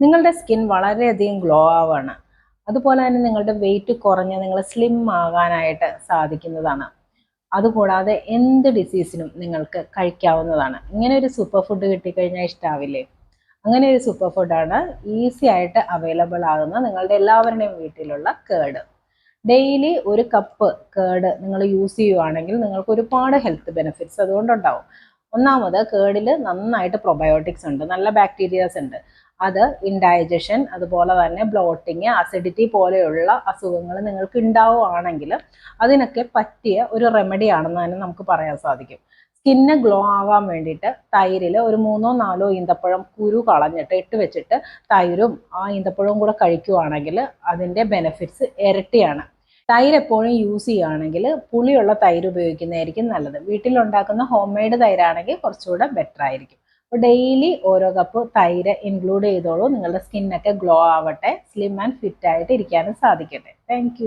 നിങ്ങളുടെ സ്കിൻ വളരെയധികം ഗ്ലോ ആവാണ്. അതുപോലെ തന്നെ നിങ്ങളുടെ വെയിറ്റ് കുറഞ്ഞ് നിങ്ങൾ സ്ലിം ആകാനായിട്ട് സാധിക്കുന്നതാണ്. അതുകൂടാതെ എന്ത് ഡിസീസിനും നിങ്ങൾക്ക് കഴിക്കാവുന്നതാണ്. ഇങ്ങനെ ഒരു സൂപ്പർ ഫുഡ് കിട്ടിക്കഴിഞ്ഞാൽ ഇഷ്ടാവില്ലേ? അങ്ങനെ ഒരു സൂപ്പർ ഫുഡാണ് ഈസി ആയിട്ട് അവൈലബിൾ ആകുന്ന നിങ്ങളുടെ എല്ലാവരുടെയും വീട്ടിലുള്ള കേട്. ഡെയിലി ഒരു കപ്പ് കേട് നിങ്ങൾ യൂസ് ചെയ്യുവാണെങ്കിൽ നിങ്ങൾക്ക് ഒരുപാട് ഹെൽത്ത് ബെനിഫിറ്റ്സ് അതുകൊണ്ടുണ്ടാവും. ഒന്നാമത് കേടിൽ നന്നായിട്ട് പ്രൊബയോട്ടിക്സ് ഉണ്ട് നല്ല ബാക്ടീരിയാസ് ഉണ്ട്. അത് ഇൻഡൈജഷൻ അതുപോലെ തന്നെ ബ്ലോട്ടിങ് അസിഡിറ്റി പോലെയുള്ള അസുഖങ്ങൾ നിങ്ങൾക്ക് ഉണ്ടാവുകയാണെങ്കിൽ അതിനൊക്കെ പറ്റിയ ഒരു റെമഡി ആണെന്ന് തന്നെ നമുക്ക് പറയാൻ സാധിക്കും. സ്കിന്ന് ഗ്ലോ ആവാൻ വേണ്ടിയിട്ട് തൈരിൽ ഒരു മൂന്നോ നാലോ ഈന്തപ്പഴം കുരു കളഞ്ഞിട്ട് ഇട്ട് വെച്ചിട്ട് തൈരും ആ ഈന്തപ്പഴവും കൂടെ കഴിക്കുവാണെങ്കിൽ അതിന്റെ ബെനിഫിറ്റ്സ് ഇരട്ടിയാണ്. തൈര് എപ്പോഴും യൂസ് ചെയ്യുകയാണെങ്കിൽ പുളിയുള്ള തൈര് ഉപയോഗിക്കുന്നതായിരിക്കും നല്ലത്. വീട്ടിലുണ്ടാക്കുന്ന ഹോം മെയ്ഡ് തൈരാണെങ്കിൽ കുറച്ചുകൂടെ ബെറ്റർ ആയിരിക്കും. അപ്പോൾ ഡെയിലി ഓരോ കപ്പ് തൈര് ഇൻക്ലൂഡ് ചെയ്തോളൂ. നിങ്ങളുടെ സ്കിന്നൊക്കെ ഗ്ലോ ആവട്ടെ സ്ലിം ആൻഡ് ഫിറ്റ് ആയിട്ട് ഇരിക്കാനും സാധിക്കട്ടെ. താങ്ക്